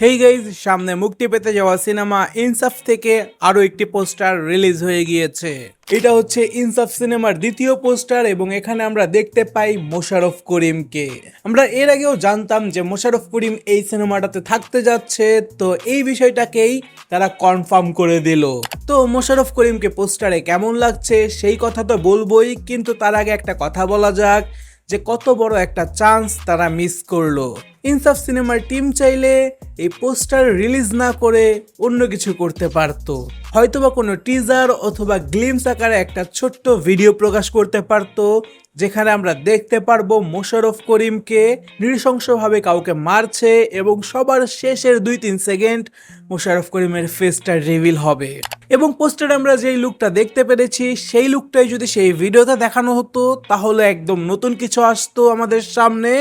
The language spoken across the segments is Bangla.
হেই গাইজ সামনে মুক্তি পেতে যাওয়া সিনেমা ইনসাফ থেকে আরও একটি পোস্টার রিলিজ হয়ে গিয়েছে। এটা হচ্ছে ইনসাফ সিনেমার দ্বিতীয় পোস্টার এবং এখানে আমরা দেখতে পাই মোশাররফ করিমকে। আমরা এর আগেও জানতাম যে মোশারফ করিম এই সিনেমাটাতে থাকতে যাচ্ছে, তো এই বিষয়টাকেই তারা কনফার্ম করে দিল। তো মোশারফ করিমকে পোস্টারে কেমন লাগছে সেই কথা তো বলবোই, কিন্তু তার আগে একটা কথা বলা যাক। যে কত বড় একটা চান্স তারা মিস করল। ইনসাফ সিনেমার টিম চাইলে এই পোস্টার রিলিজ না করে অন্য কিছু করতে পারত। হয়তোবা কোনো টিজার অথবা গ্লিমস আকারে একটা ছোট্ট ভিডিও প্রকাশ করতে পারতো। যেখানে আমরা দেখতে পারব মোশারফ করিমকে নৃশংসভাবে কাউকে মারছে এবং সবার শেষের দুই তিন সেকেন্ড মোশারফ করিমের ফেসটা রিভিল হবে। এবং পোস্টারে আমরা যেই লুকটা দেখতে পেরেছি, সেই লুকটাই যদি সেই ভিডিওতে দেখানো হতো, তাহলে একদম নতুন কিছু আসতো আমাদের সামনে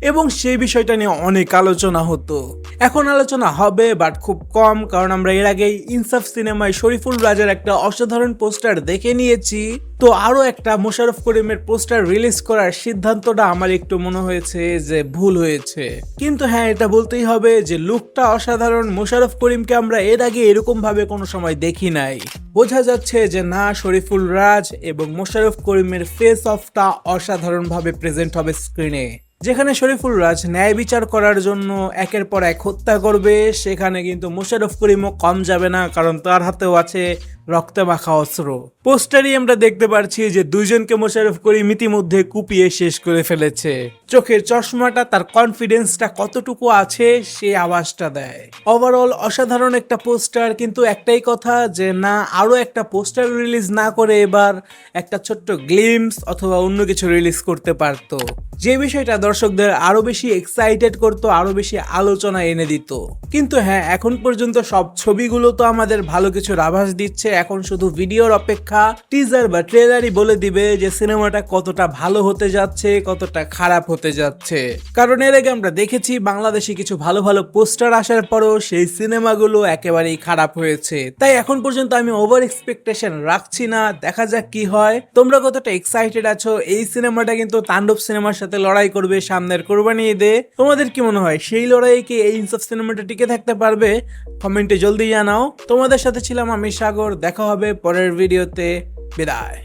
এবং সেই বিষয়টা নিয়ে অনেক আলোচনা হতো। এখন আলোচনা হবে বাট খুব কম, কারণ আমরা এর আগেই ইনসাফ সিনেমায় শরীফুল রাজার একটা অসাধারণ পোস্টার দেখে নিয়েছি। তো আরও একটা মোশারফ করিমের পোস্টার রিলিজ করার সিদ্ধান্তটা আমার একটু মনে হয়েছে যে ভুল হয়েছে। কিন্তু হ্যাঁ এটা বলতেই হবে যে লুকটা অসাধারণ মোশারফ করিমকে আমরা এর আগে এরকম ভাবে কোনো সময় দেখি নাই। বোঝা যাচ্ছে যে না, শরীফুল রাজ এবং মোশারফ করিমের ফেস অফটা অসাধারণভাবে প্রেজেন্ট হবে স্ক্রিনে যেখানে শরীফুল রাজ ন্যায় বিচার করার জন্য একের পর এক হত্যা করবে, সেখানে কিন্তু মোশারফ করিমও কম যাবে না, কারণ তার হাতেও আছে রক্তে মাখা অস্ত্র। পোস্টারই আমরা দেখতে পারছি যে দুইজনকে মোশারফ করিম ইতিমধ্যে কুপিয়ে শেষ করে ফেলেছে। চোখের চশমাটা, তার কনফিডেন্সটা কতটুকু আছে সেই আওয়াজটা দেয়। ওভারঅল অসাধারণ একটা পোস্টার, কিন্তু একটাই কথা যে না আরও একটা পোস্টার রিলিজ না করে এবার একটা ছোট্ট গ্লিমস অথবা অন্য কিছু রিলিজ করতে পারতো। যে বিষয়টা দর্শকদের আরও বেশি এক্সাইটেড করতো আরও বেশি আলোচনা এনে দিত। কিন্তু হ্যাঁ এখন পর্যন্ত সব ছবিগুলো তো আমাদের ভালো কিছুর আভাস দিচ্ছে এখন শুধু ভিডিওর অপেক্ষা টিজার বা ট্রেলারই বলে দিবে যে সিনেমাটা কতটা ভালো হতে যাচ্ছে, কতটা খারাপ হতে যাচ্ছে। কারণ এর আগে আমরা দেখেছি বাংলাদেশে কিছু ভালো ভালো পোস্টার আসার পরও সেই সিনেমাগুলো একেবারেই খারাপ হয়েছে। তাই এখন পর্যন্ত আমি ওভার এক্সপেকটেশন রাখছি না, দেখা যাক কি হয়। তোমরা কতটা এক্সাইটেড আছো? এই সিনেমাটা কিন্তু তাণ্ডব সিনেমার সাথে লড়াই করবে সামনের কোরবানি ঈদে। তোমাদের কি মনে হয়, সেই লড়াইয়ে কি এই ইনসাফ সিনেমাটা টিকে থাকতে পারবে? কমেন্টে জলদি জানাও। তোমাদের সাথে ছিলাম আমি সাগর দেখা হবে পরের ভিডিওতে বিদায়।